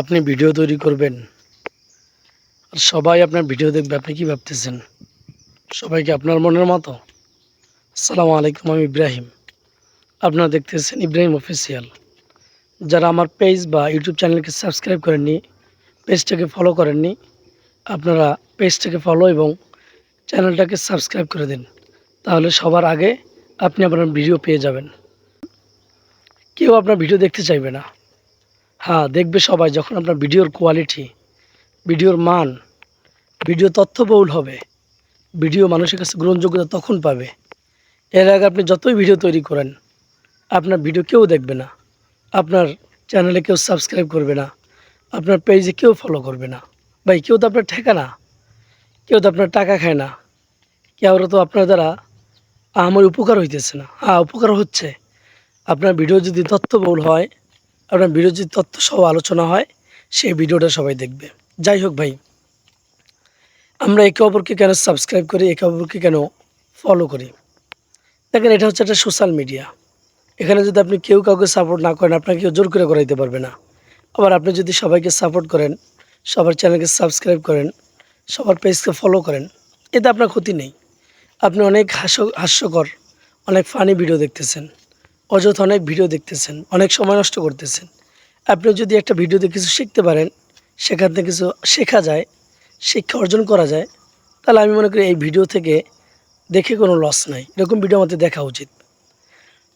আপনি ভিডিও তৈরি করবেন। আর সবাই আপনার ভিডিও দেখবে, আপনি কি ভাবতেছেন? সবাইকে আপনার মনের মতো। আসসালামু আলাইকুম, আমি ইব্রাহিম। আপনারা দেখতেছেন ইব্রাহিম অফিসিয়াল। যারা আমার পেজ বা ইউটিউব চ্যানেলকে সাবস্ক্রাইব করেননি, পেজটাকে ফলো করেননি, আপনারা পেজটাকে ফলো এবং চ্যানেলটাকে সাবস্ক্রাইব করে দিন। তাহলে সবার আগে আপনি আপনার ভিডিও পেয়ে যাবেন। কেউ আপনার ভিডিও দেখতে চাইবে না। হ্যাঁ দেখবে সবাই যখন আপনার ভিডিওর কোয়ালিটি ভিডিওর মান, ভিডিও তথ্যবহুল হবে, ভিডিও মানুষের কাছে গ্রহণযোগ্যতা তখন পাবে। এর আগে আপনি যতই ভিডিও তৈরি করেন, আপনার ভিডিও কেউ দেখবে না, আপনার চ্যানেলে কেউ সাবস্ক্রাইব করবে না, আপনার পেজে কেউ ফলো করবে না। ভাই, কেউ তো আপনার ঠেকা না, কেউ তো আপনার টাকা খায় না কেউ তো আপনার দ্বারা আমার উপকার হইতেছে না। হ্যাঁ উপকার হচ্ছে। আপনার ভিডিও যদি তথ্যবহুল হয় আপনার বিরোধী তত্ত্ব সহ আলোচনা হয়, সেই ভিডিওটা সবাই দেখবে। যাই হোক ভাই, আমরা একে অপরকে কেন সাবস্ক্রাইব করি, একে অপরকে কেন ফলো করি? দেখেন, এটা হচ্ছে একটা সোশ্যাল মিডিয়া এখানে যদি আপনি কেউ কাউকে সাপোর্ট না করেন, আপনাকে কেউ জোর করে করাইতে পারবে না। আবার আপনি যদি সবাইকে সাপোর্ট করেন, সবার চ্যানেলকে সাবস্ক্রাইব করেন, সবার পেজকে ফলো করেন, এতে আপনার ক্ষতি নেই। আপনি অনেক হাস্য, হাস্যকর, অনেক ফানি ভিডিও দেখতেছেন। অযথা অনেক ভিডিও দেখতেছেন, অনেক সময় নষ্ট করতেছেন। আপনি যদি একটা ভিডিওতে কিছু শিখতে পারেন, সেখান থেকে কিছু শেখা যায়, শিক্ষা অর্জন করা যায়, তাহলে আমি মনে করি এই ভিডিও থেকে দেখে কোনো লস নাই। এরকম ভিডিও আমাদের দেখা উচিত।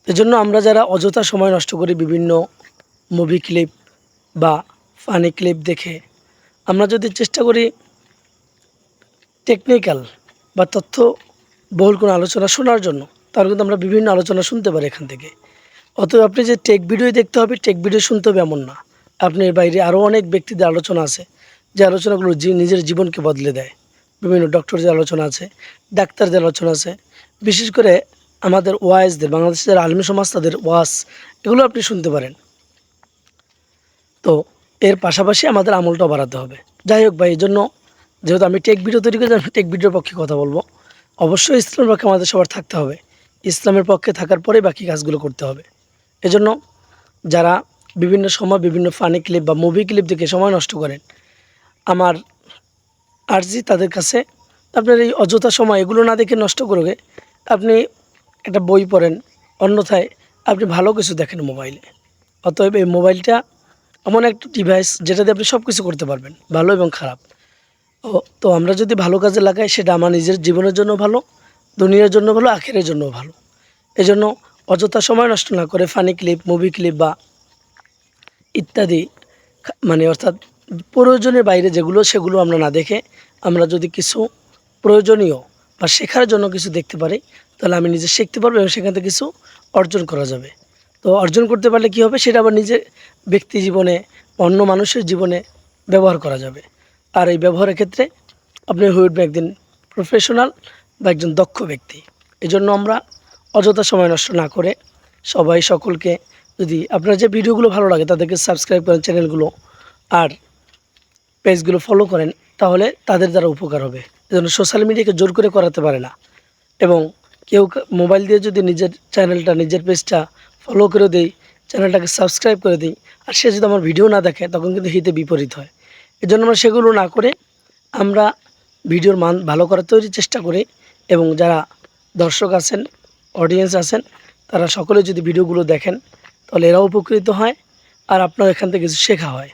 এজন্য আমরা যারা অযথা সময় নষ্ট করি বিভিন্ন মুভি ক্লিপ বা ফানি ক্লিপ দেখে, আমরা যদি চেষ্টা করি টেকনিক্যাল বা তথ্য বহুল কোনো আলোচনা শোনার জন্য তাহলে কিন্তু আমরা বিভিন্ন আলোচনা শুনতে পারি এখান থেকে। অতএব আপনি যে টেক ভিডিও দেখতে হবে টেক ভিডিও শুনতে হবে এমন না। আপনি এর বাইরে আরও অনেক ব্যক্তিদের আলোচনা আছে, যে আলোচনাগুলো নিজের জীবনকে বদলে দেয়। বিভিন্ন ডক্টরদের আলোচনা আছে, ডাক্তারদের আলোচনা আছে। বিশেষ করে আমাদের ওয়াইজদের বাংলাদেশের আলমী সমাজ, তাদের ওয়াজ এগুলো আপনি শুনতে পারেন। তো এর পাশাপাশি আমাদের আমলটাও বাড়াতে হবে। যাই হোক ভাই এই জন্য যেহেতু আমি টেক ভিডিও তৈরি করি আমি টেক ভিডিওর পক্ষে কথা বলব। অবশ্যই ইসলামের পক্ষে আমাদের সবার থাকতে হবে। ইসলামের পক্ষে থাকার পরে বাকি কাজগুলো করতে হবে। এজন্য যারা বিভিন্ন সময় বিভিন্ন ফানি ক্লিপ বা মুভি ক্লিপ দেখে সময় নষ্ট করেন, আমার আর্জি তাদের কাছে, আপনার এই অযথা সময় এগুলো না দেখে নষ্ট করবে আপনি একটা বই পড়েন, অন্যথায় আপনি ভালো কিছু দেখেন মোবাইলে অতএব এই মোবাইলটা এমন একটা ডিভাইস যেটাতে আপনি সব কিছু করতে পারবেন, ভালো এবং খারাপ। ও, তো আমরা যদি ভালো কাজে লাগাই, সেটা আমার নিজের জীবনের জন্য ভালো দুনিয়ার জন্য ভালো, আখেরের জন্য ভালো। এজন্য অযথা সময় নষ্ট না করে ফানি ক্লিপ মুভি ক্লিপ বা ইত্যাদি মানে অর্থাৎ প্রয়োজনের বাইরে যেগুলো, সেগুলো আমরা না দেখে আমরা যদি কিছু প্রয়োজনীয় বা শেখার জন্য কিছু দেখতে পারি, তাহলে আমি নিজে শিখতে পারব এবং সেখান থেকে কিছু অর্জন করা যাবে। তো অর্জন করতে পারলে কি হবে? সেটা আবার নিজের ব্যক্তি জীবনে, অন্য মানুষের জীবনে ব্যবহার করা যাবে। আর এই ব্যবহারের ক্ষেত্রে আপনি হয়ে উঠবেন একদিন প্রফেশনাল বা একজন দক্ষ ব্যক্তি। এই জন্য আমরা অযথা সময় নষ্ট না করে সবাই সকলকে যদি আপনার যে ভিডিওগুলো ভালো লাগে তাদেরকে সাবস্ক্রাইব করেন চ্যানেলগুলো আর পেজগুলো ফলো করেন, তাহলে তাদের দ্বারা উপকার হবে। এজন্য সোশ্যাল মিডিয়াকে জোর করে করাতে পারে না। এবং কেউ মোবাইল দিয়ে যদি নিজের চ্যানেলটা নিজের পেজটা ফলো করে দেই চ্যানেলটাকে সাবস্ক্রাইব করে দিই, আর সে যদি আমার ভিডিও না দেখে, তখন কিন্তু হিতে বিপরীত হয়। এজন্য আমরা সেগুলো না করে আমরা ভিডিওর মান ভালো করার তৈরি চেষ্টা করি। এবং যারা দর্শক আছেন অডিয়েন্স আছেন, তারা সকলে যদি ভিডিওগুলো দেখেন, তাহলে এরাও উপকৃত হয় আর আপনার এখান থেকে কিছু শেখা হয়।